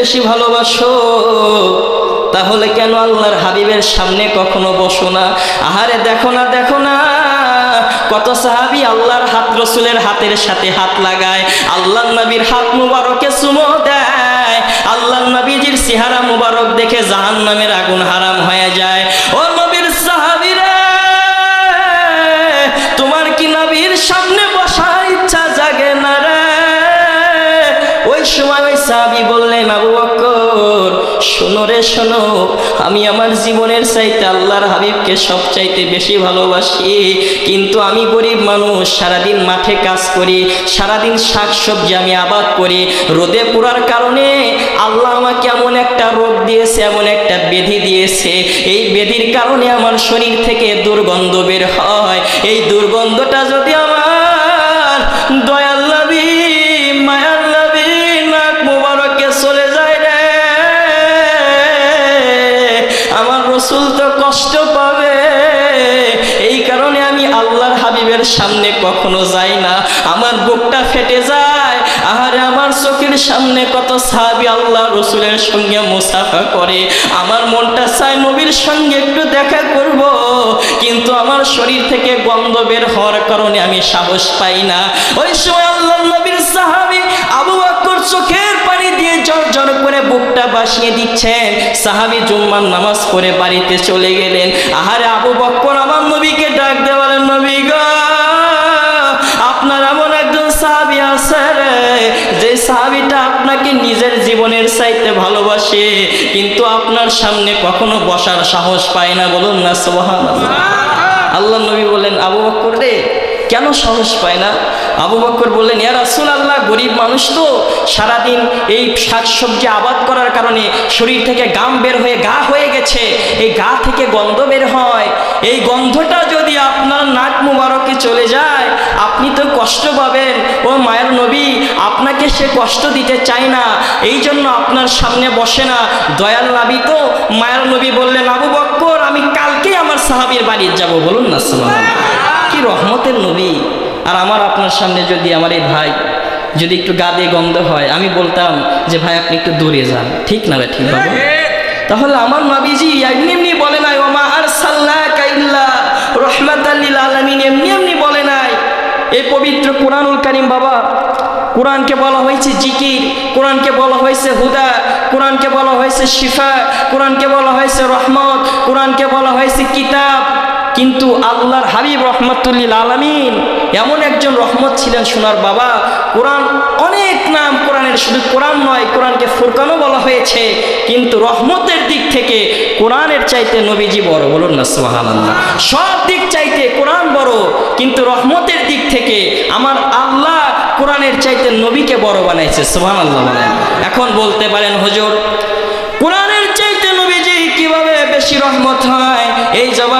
বেশি ভালোবাসো, তাহলে কেন আল্লাহর হাবিবের সামনে কখনো বসো না? আহারে দেখো না দেখো না, কত সাহাবি আল্লাহর হাত রসুলের হাতের সাথে হাত লাগায়। আল্লাহ নবীর হাত মুবারকে সুমো দেয়। আল্লাহ নবীজির সিহারা মুবারক দেখে জাহান নামের আগুন হারাম হয়ে যায়। ও নবীর আমি আমার জীবনের চাইতে আল্লাহর হাবিবকে সব চাইতে বেশি ভালোবাসি। কিন্তু আমি গরিব মানুষ, সারাদিন মাঠে কাজ করি, সারাদিন শাক সবজি আমি আবাদ করি। রোদে পোড়ার কারণে আল্লাহ আমাকে এমন একটা রোগ দিয়েছে, এমন একটা বেধি দিয়েছে। এই বেধির কারণে আমার শরীর থেকে দুর্গন্ধ বের হয়। এই দুর্গন্ধটা যদি আমার আমার সামনে কত সাহাবি আল্লাহ রসুলের সঙ্গে মুসাফা করে? আমার মনটা চায় নবীর সঙ্গে একটু দেখা করব, কিন্তু আমার শরীর থেকে গন্ধ বের হওয়ার কারণে আমি সাহস পাই না। ওই সময় আল্লাহ নবীর সাহাবি আবু বকর চোখের পানি দিয়ে জর জর করে বুকটা বাসিয়ে দিচ্ছেন। সাহাবি জুম্মার নামাজ পড়ে বাড়িতে চলে গেলেন। আহারে আবু বক্কর আমার নবীকে চাইতে ভালোবাসে কিন্তু আপনার সামনে কখনো বসার সাহস পায় না বলুন না সোহান আল্লাহ নবী বলেন আবু বকর রে কেন সাহস পায় না? আবু বক্কর বললেন, ইয়া রাসূল আল্লাহ গরিব মানুষ তো সারাদিন এই শাকসবজি আবাদ করার কারণে শরীর থেকে গাম বের হয়ে গা হয়ে গেছে, এই গা থেকে গন্ধ বের হয়। এই গন্ধটা যদি আপনার নাক মুবারকে চলে যায়, আপনি তো কষ্ট পাবেন। ও মায়ের নবী, আপনাকে সে কষ্ট দিতে চায় না, এই জন্য আপনার সামনে বসে না। দয়াল নাবি তো মায়ের নবী বললেন, আবু বক্কর, আমি কালকেই আমার সাহাবীর বাড়ি যাব। বলুন না কি রহমতের নবী। আর আমার আপনার সামনে যদি আমার এই ভাই যদি একটু গা দিয়ে গন্ধ হয়, আমি বলতাম যে, ভাই, আপনি একটু দূরে যান। ঠিক না ভাই ঠিক বাবু তাহলে আমার নবীজি এমনি এমনি বলে নাই, ওমা আর সাল্লাহ কাইল্লা রহমাত আলমিন। এমনি এমনি বলে নাই। এই পবিত্র কোরআনুল কারিম, বাবা, কোরআনকে বলা হয়েছে জিকির, কোরআনকে বলা হয়েছে হুদা, কোরআনকে বলা হয়েছে শিফা, কোরআনকে বলা হয়েছে রহমত, কোরআনকে বলা হয়েছে কিতাব। কিন্তু আল্লাহর হাবিব রহমতুল্লিল আলমিন এমন একজন রহমত ছিলেন সোনার বাবা। কোরআন অনেক নাম কোরআনের শুধু কোরআন নয়, কোরআনকে ফুরকানও বলা হয়েছে। কিন্তু রহমতের দিক থেকে কোরআনের চাইতে নবীজি বড়, বলুন না সোহান আল্লাহ সব দিক চাইতে কোরআন বড়, কিন্তু রহমতের দিক থেকে আমার আল্লাহ কোরআনের চাইতে নবীকে বড় বানাইছে সোহান আল্লাহ বলেন। এখন বলতে পারেন, হুজুর, কোরআনের চাইতে নবীজি কীভাবে বেশি রহমত হয়? এই জবাবটা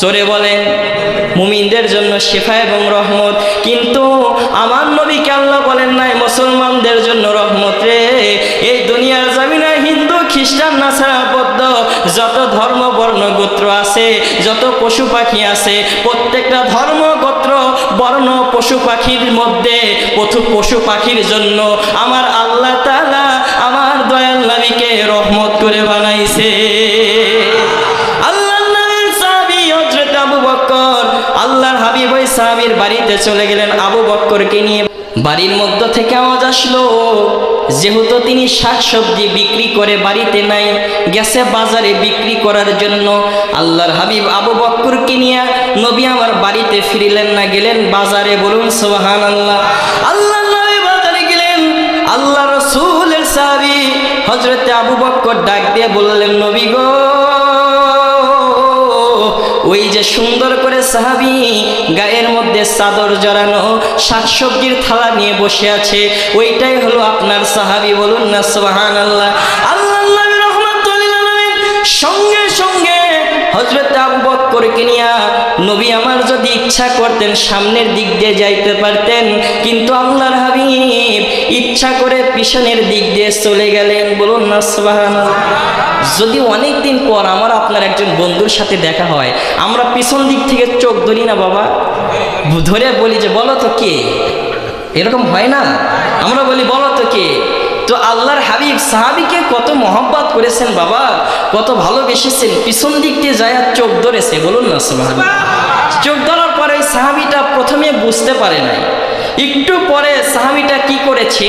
চোরে বলেন, মুমিনদের জন্য শিফা এবং রহমত। কিন্তু আমার নবীকে আল্লাহ বলেন নাই, মুসলমানদের জন্য রহমত রে। এই দুনিয়ার জমিনে হিন্দু, খ্রিস্টান, নাসারা, বৌদ্ধ, যত ধর্ম, বর্ণ, গোত্র আছে, যত পশু পাখি আছে, প্রত্যেকটা ধর্ম, গোত্র, বর্ণ, পশু পাখির মধ্যে পশু পাখির জন্য আমার আল্লাহ তাআলা বাড়িতে চলে গেলেন আবু বক্করকে নিয়ে। বাড়ির মধ্য থেকে আওয়াজ আসলো, যেহেতু তিনি শাকসবজি বিক্রি করে বাড়িতে নাই গেছে বাজারে বিক্রি করার জন্য আল্লাহর হাবিব আবু বক্করকে নিয়ে নবী আমার বাড়িতে ফিরিলেন না, গেলেন বাজারে বলুন সোহান আল্লাহ আল্লাহ বাজারে গেলেন আল্লাহ রসুলের সাহাবি হজরতে আবু বক্কর ডাক দিয়ে বললেন, নবী গো সুন্দর করে সাহাবি গায়ের মধ্যে চাদর জড়ানো, শাকসবজির থালা নিয়ে বসে আছে। ওইটাই হলো আপনার সাহাবি, বলুন না সোহান আল্লাহ আল্লাহ সঙ্গে সঙ্গে হজরত আবু বক্করকে নিয়া নবী আমার যদি ইচ্ছা করতেন সামনের দিক দিয়ে যাইতে পারতেন, কিন্তু আল্লাহর হাবিব ইচ্ছা করে পিছনের দিক দিয়ে চলে গেলেন, বলুন না, সুবহানাল্লাহ। যদি অনেক দিন পর আমার আপনার একজন বন্ধুর সাথে দেখা হয়, আমরা পিছন দিক থেকে চোখ ধরি না বাবা। ধরে বলি যে, বলো তো কে? এরকম হয় না। আমরা বলি, বলো তো কে? তো আল্লাহর হাবিব, সাহাবিকে কত মহব্বত করেছেন বাবা, কত ভালোবেসেছেন। পিছন দিক দিয়ে যায় চোখ ধরেছে, বলুন না সুবহান চোখ ধরার পরে সাহাবিটা প্রথমে বুঝতে পারে নাই। একটু পরে সাহাবিটা কি করেছে?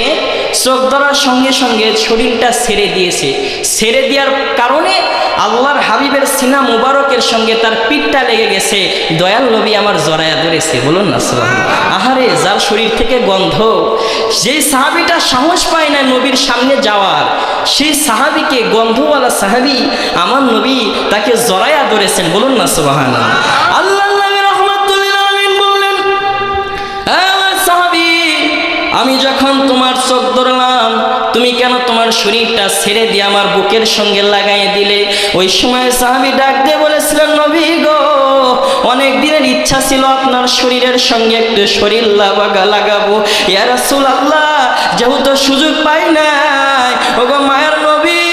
চোখ ধরার সঙ্গে সঙ্গে শরীরটা ছেড়ে দিয়েছে। ছেড়ে দেওয়ার কারণে আল্লাহর হাবিবের সিনা মুবারকের সঙ্গে তার পিঠটা লেগে গেছে। দয়াল নবী আমার জরায়া ধরেছে। বলুন না আহারে, যার শরীর থেকে গন্ধ। যেই সাহাবিটা সাহস পায় না নবীর সামনে যাওয়ার, সেই সাহাবিকে গন্ধওয়ালা সাহাবি, আমার নবী, তাকে জরায়া ধরেছেন। বলুন না সুবাহান আমি যখন তোমার চোখ ধরলাম, তুমি কেন তোমার শরীরটা ছেড়ে দিয়ে আমার বুকের সঙ্গে লাগাই দিলে? ওই সময় সাহাবি ডাক দিয়ে বলেছিলেন, নবী গো, অনেক দিনের ইচ্ছা ছিল আপনার শরীরের সঙ্গে একটু শরীর লাগা লাগাবো। ইয়া রাসূলুল্লাহ, যেহেতু সুযোগ পাই নাই, ওগো মায়ের নবী,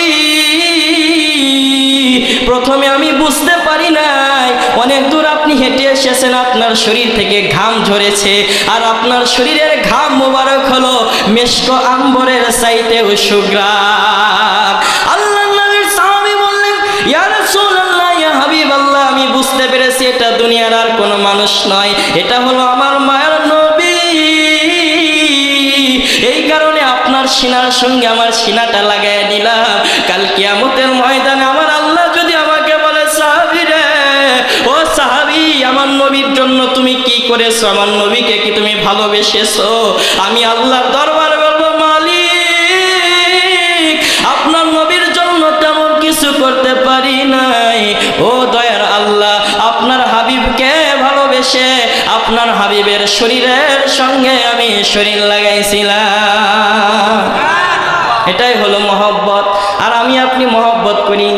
প্রথমে আমি বুঝতে এসেছেন আপনার শরীর থেকে ঘাম ঝরেছে। আর আপনার শরীরের ঘাম মোবারক হলো মেশক আম্বরের সাইতে সুগ্রাম। আল্লাহ বুঝতে পেরেছি এটা দুনিয়ার আর কোনো মানুষ নয়। এটা হলো আমার মায়ের নবী। এই কারণে আপনার সিনার সঙ্গে আমার সিনাটা লাগাই দিলাম। কাল কিয়ামতের ময়দানে আমার জন্য তুমি কি করেছ? আমার নবীকে কি তুমি ভালোবেসেছো? আমি আল্লাহর দরবারে বলব, মালিক, আপনার নবীর জন্য তেমন কিছু করতে পারি নাই। ও দয়ার আল্লাহ, আপনার হাবিবকে ভালোবেসে আপনার হাবিবের শরীরের সঙ্গে আমি শরীর লাগাইছিলাম। এটাই হলো মহব্বত। আর আমি আপনি মহব্বত করি।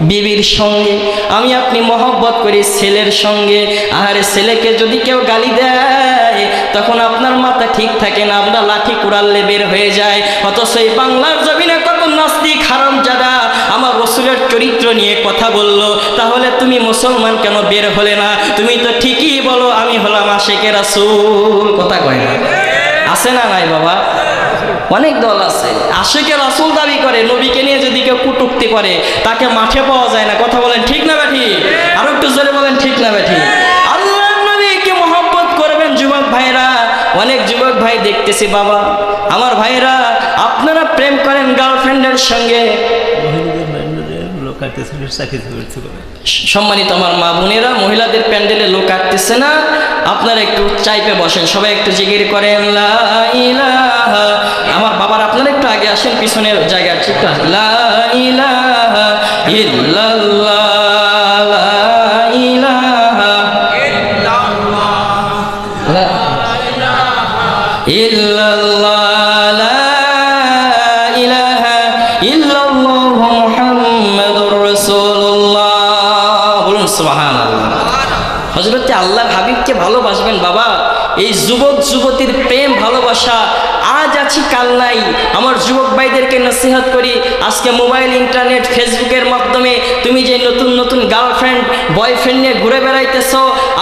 বিবির সঙ্গে। আমি আপনি মহব্বত করি ছেলের সঙ্গে। আর ছেলেকে যদি কেউ গালি দেয়, তখন আপনার মাথা ঠিক থাকে না, আমরা লাঠি কুড়াল্লে বের হয়ে যায় অথচ এই বাংলার জমিনে কত নাস্তিক হারাম যারা আমার রসুলের চরিত্র নিয়ে কথা বলল। তাহলে তুমি মুসলমান কেন বের হলে না? তুমি তো ঠিকই বলো, আমি হলাম আশেকের রাসুল। কথা কয় না। আছে না নাই বাবা? অনেক দল আছে। আশেকে রাসুল দাবি করে, নবীকে নিয়ে যদি কেউ কুটুক্তি করে, তাকে মাঠে পাওয়া যায় না। কথা বলেন ঠিক না ব্যাঠি? আরও একটু জোরে বলেন ঠিক না ব্যাঠি? করবেন যুবক ভাইরা অনেক যুবক ভাই দেখতেছি, বাবা। আমার ভাইরা আপনারা প্রেম করেন গার্লফ্রেন্ডের সঙ্গে। সম্মানিত আমার মা বোনেরা, মহিলাদের প্যান্ডেলে লোক আটতেছে না। আপনারা একটু চাইপে বসেন, সবাই একটু জিগির করেন আমার বাবার, আপনারা একটু আগে আসেন, পিছনের জায়গা ঠিক আছে লা ইলাহা ইল্লাল্লাহ কাল নাই আমার যুবক ভাইদেরকে নসিহত করি, আজকে মোবাইল, ইন্টারনেট, ফেসবুকের মাধ্যমে তুমি যে নতুন নতুন গার্লফ্রেন্ড, বয়ফ্রেন্ড নিয়ে ঘুরে বেড়াইতেছ,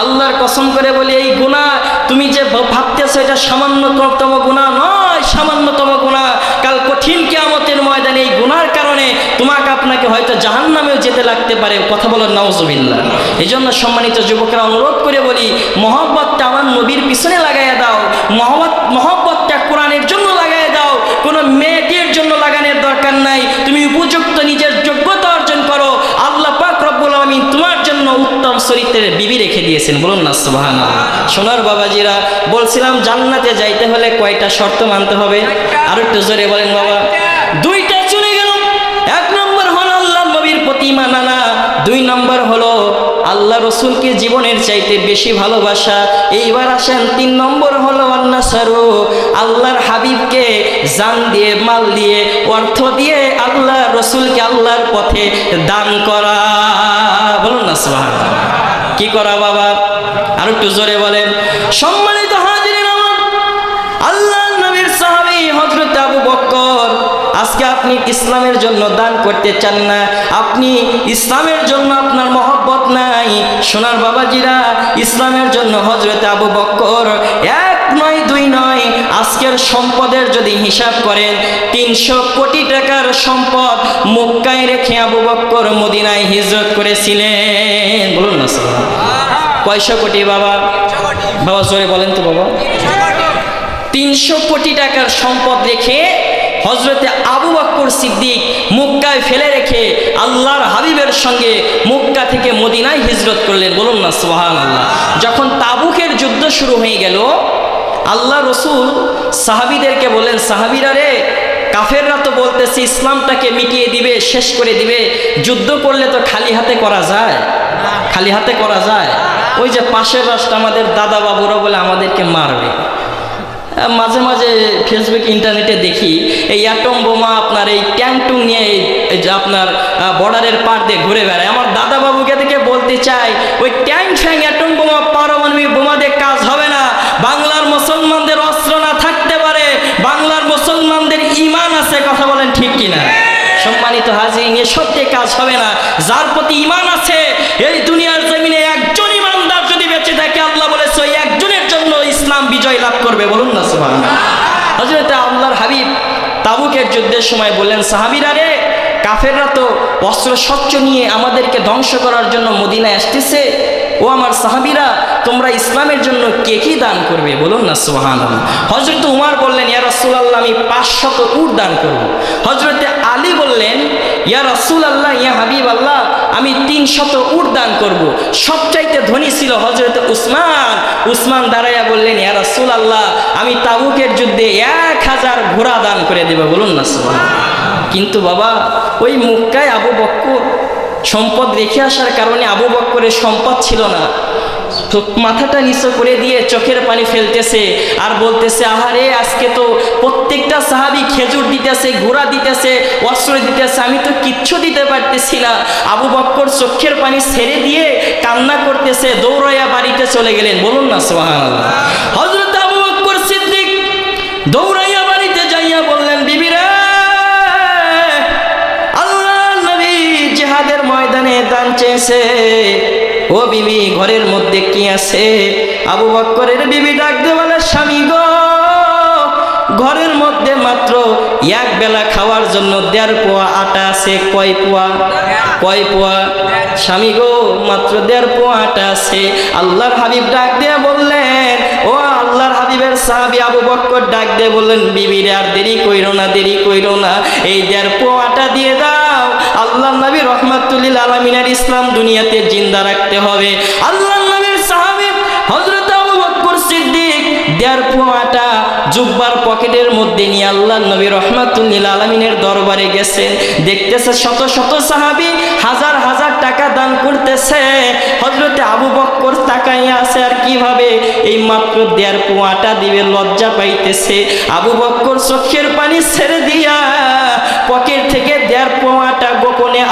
আল্লাহর কসম করে বলি, এই গুণা তুমি যে ভাবতেছো এটা সামান্যতম গুণা নয়, সামান্যতম গুণা। কাল কঠিন কেয়ামতের ময়দানে এই গুণার কারণে তোমাকে আপনাকে হয়তো জাহান নামেও যেতে লাগতে পারে, কথা বলার নওজবিল্লা এই জন্য সম্মানিত যুবকরা অনুরোধ করে বলি, মহব্বতটা আমার নবীর পিছনে লাগাইয়া দাও, মহব্বত মহব্বতটা কোরআনের জন্য লাগাইয়া দাও কোনো মেয়েটির জন্য লাগানোর দরকার নাই। তুমি উপযুক্ত নিজের যোগ্যতা অর্জন করো। আল্লাহ পাক রব্বুল আলামিন তোমার জন্য উত্তম চরিত্রের বিবি রেখে দিয়েছেন। বলুন না সুবহান সোনার বাবাজিরা, বলছিলাম জান্নাতে যাইতে হলে কয়টা শর্ত মানতে হবে? আর একটু জোরে বলেন বাবা। দুইটা চলে গেল। এক নম্বর হলো আল্লাহ নবীর প্রতি মানানা দুই নম্বর হলো আল্লাহ রসুলকে জীবনের চাইতে বেশি ভালোবাসা। এইবার আসেন, তিন নম্বর হলো আল্লাহ সারু আল্লাহর হাবিবকে জান দিয়ে, মাল দিয়ে, অর্থ দিয়ে আল্লাহ রসুলকে আল্লাহর পথে দান করা। বলুন না, সুবহানাল্লাহ। কি করা বাবা? আর একটু জোরে বলেন। সম্মানিত আমার আল্লাহ নবীর সাহাবী হযরত আবু বকর আজকে আপনি ইসলামের জন্য দান করতে চান না। আপনি ইসলামের জন্য আপনার মহব্বত নাই। সোনার বাবাজিরা ইসলামের জন্য হজরত আবু বকর এক নয়, দুই নয় আজকের সম্পদের যদি হিসাব করেন, তিনশো কোটি টাকার সম্পদ মুক্কায় রেখে আবু বক্কর মদিনায় হিজরত করেছিলেন। বলুন না স্যার কয়শো কোটি বাবা? বাবা, জোরে বলেন তো বাবা। তিনশো কোটি টাকার সম্পদ রেখে হজরতে আবু বক্কর সিদ্দিক মুক্কায় ফেলে রেখে আল্লাহর হাবিবের সঙ্গে মুক্কা থেকে মদিনায় হিজরত করলেন। বলুন না সোহান আল্লাহ যখন তাবুকের যুদ্ধ শুরু হয়ে গেল, আল্লাহ রসুল সাহাবিদেরকে বললেন, সাহাবিরা রে, কাফেররা তো বলতেছে ইসলামটাকে মিটিয়ে দিবে, শেষ করে দিবে। যুদ্ধ করলে তো খালি হাতে করা যায়। খালি হাতে করা যায়। ওই যে পাশের রাষ্ট্র আমাদের দাদা বাবুরা বলে আমাদেরকে মারবে। মাঝে মাঝে ফেসবুক ইন্টারনেটে দেখি, এই অ্যাটম বোমা আপনার এই ট্যাংটুং নিয়ে এই- যে আপনার বর্ডারের পার দিয়ে ঘুরে বেড়ায়। আমার দাদা বাবুকে থেকে বলতে চাই, ওই ট্যাং ফ্যাং অ্যাটম বোমা পারমাণবিক বোমা দিয়ে কাজ হবে না। বাংলার মুসলমানদের অস্ত্র না থাকতে পারে, বাংলার মুসলমানদের ইমান আছে, কথা বলেন ঠিক কিনা? সম্মানিত হাজির এসব দিয়ে কাজ হবে না। যার প্রতি ইমান আছে, এই দুনিয়ার হজরত আল্লাহর হাবিব তাবুকের যুদ্ধের সময় বললেন, সাহাবিরা রে, কাফেররা তো অস্ত্র স্বচ্ছ নিয়ে আমাদেরকে ধ্বংস করার জন্য মদিনায় আসতেছে। ও আমার সাহাবিরা, তোমরা ইসলামের জন্য কে কি দান করবে? বলুন না সুহান হজরত উমার বললেন, ইয়া রসুল আল্লাহ আমি পাঁচশত উট দান করব। হজরতে আলী বললেন, ইয়া রসুল আল্লাহ ইয়া হাবিব আল্লাহ আমি তিন শত উট দান করব। সবচাইতে ধনী ছিল হজরত উসমান। উসমান দাঁড়াইয়া বললেন, ইয়া রসুল আল্লাহ আমি তাবুকের যুদ্ধে এক হাজার ঘোড়া দান করে দেব। বলুন না কিন্তু বাবা, ওই মুক্কায় আবু বক্কর সম্পদ রেখে আসার কারণে আবু বক্করের সম্পদ ছিল না। মাথাটা নিচু করে দিয়ে চোখের পানি ফেলতেছে আর বলতেছে, আহারে, আজকে তো প্রত্যেকটা সাহাবি খেজুর দিতেছে ঘোড়া দিতেছে, অস্ত্র দিতেছে, আমি তো কিচ্ছু দিতে পারতেছি না। আবু বক্কর চোখের পানি ছেড়ে দিয়ে কান্না করতেছে, দৌড়াইয়া বাড়িতে চলে গেলেন। বলুন না সোহান হজরত আবু বক্কর সিদ্দিক দৌড়াইয়া দান চেয়েছে। ও বিবি ঘরের মধ্যে কি আছে? আবু বক্করের বিবি ডাক দে বলে, স্বামী গো, ঘরের মধ্যে মাত্র এক বেলা খাওয়ার জন্য দেড় পোয়া আটা আছে, কয় পোয়া? কয় পোয়া? স্বামী গো, মাত্র দেড় পোয়া আটা আছে। আল্লাহর হাবিব ডাক দিয়ে বললেন, ও আল্লাহর হাবিবের সাহাবি আবু বক্কর ডাক দিয়ে বললেন, বিবিরে আর দেরি কইরো না, দেরি কইরো না। এই দেড় পোয়াটা দিয়ে দাও আল্লাহ নবী রহমাতুল্লিল আলমিনের ইসলাম দুনিয়াতে জিন্দা রাখতে হবে। আল্লাহ নবীর সাহাবি হজরত আবু সিদ্দিক দেড় পোয়াটা জুব্বার পকেটের মধ্যে নিয়ে আল্লাহ নবী রহমাতুল্লিল আলমিনের দরবারে গেছেন। দেখতেছে শত শত সাহাবি হাজার হাজার টাকা দান করতেছে। হজরতে আবু বক্কর তাকাইয়া আছে আর কীভাবে এই মাত্র দেড় পোয়াটা দিবে, লজ্জা পাইতেছে। আবু বক্কর চোখের পানি ছেড়ে দিয়া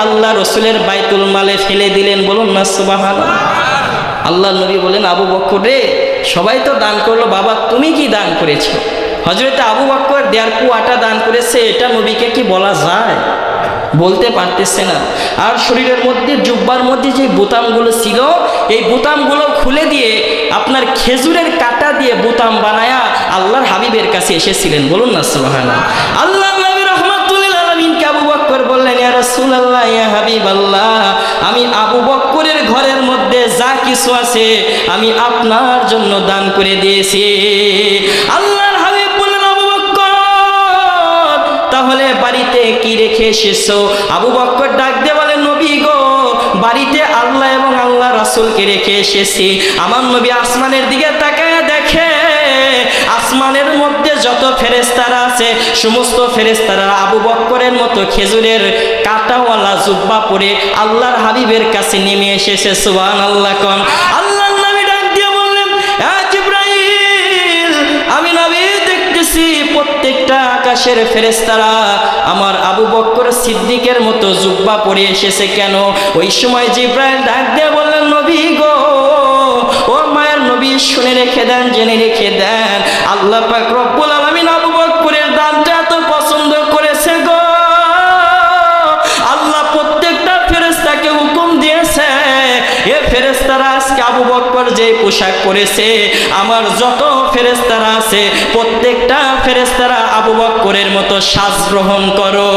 আল্লাহ রসুলের বাইতুল মালে ফেলে দিলেন, বলুন না সুবাহান আল্লাহ। নবী বলেন, আবু বক্কর রে, সবাই তো দান করল, বাবা, তুমি কি দান করেছ? হজরত আবু বক্কর দেড় পোয়াটা দান করেছে, এটা নবীকে কি বলা যায়? বলতে পারতেছে না। আর শরীরের মধ্যে, জুব্বার মধ্যে যে বোতামগুলো ছিল, এই বোতামগুলো খুলে দিয়ে আপনার খেজুরের কাটা দিয়ে বোতাম বানায়া আল্লাহর হাবিবের কাছে এসেছিলেন, বলুন না সুবহান আল্লাহ বললেন আমি আবু বক্করের ঘরের মধ্যে যা কিছু আছে আমি আপনার জন্য দান করে দিয়েছি। আল্লাহর হাবিব বললেন, আবু বক্কর, তাহলে বাড়িতে কি রেখে এসেছ? আবু বক্কর ডাক দিয়ে বলে, নবী গো, বাড়িতে আল্লাহ এবং আল্লাহ রাসূলকে রেখে এসেছি। আমার নবী আসমানের দিকে তাকায় দেখে, আসমানের সমস্ত ফেরেস্তারা আবু বক্করের মতো খেজুরের কাটাওয়ালা জুব্বা পরে আল্লাহর হাবিবের কাছে নেমে এসেছে সুবান আল্লাহ কন। আল্লাহ নবী ডাক দিয়ে বললেন "হ্যাঁ, জিব্রাইল আমি নবী দেখতেছি প্রত্যেকটা আকাশের ফেরেস্তারা আমার আবু বক্কর সিদ্দিকের মতো জুব্বা পরে এসেছে কেন? ওই সময় জিব্রাইল ডাক দিয়ে বললেন নবী গো ও মায়ের নবী শুনে রেখে দেন জেনে রেখে দেন। আল্লাহ পাক পোশাক পরেছে আমার যত ফেরেস্তারা আছে প্রত্যেকটা ফেরেস্তারা আবু বক্করের মতো সাজ গ্রহণ করো।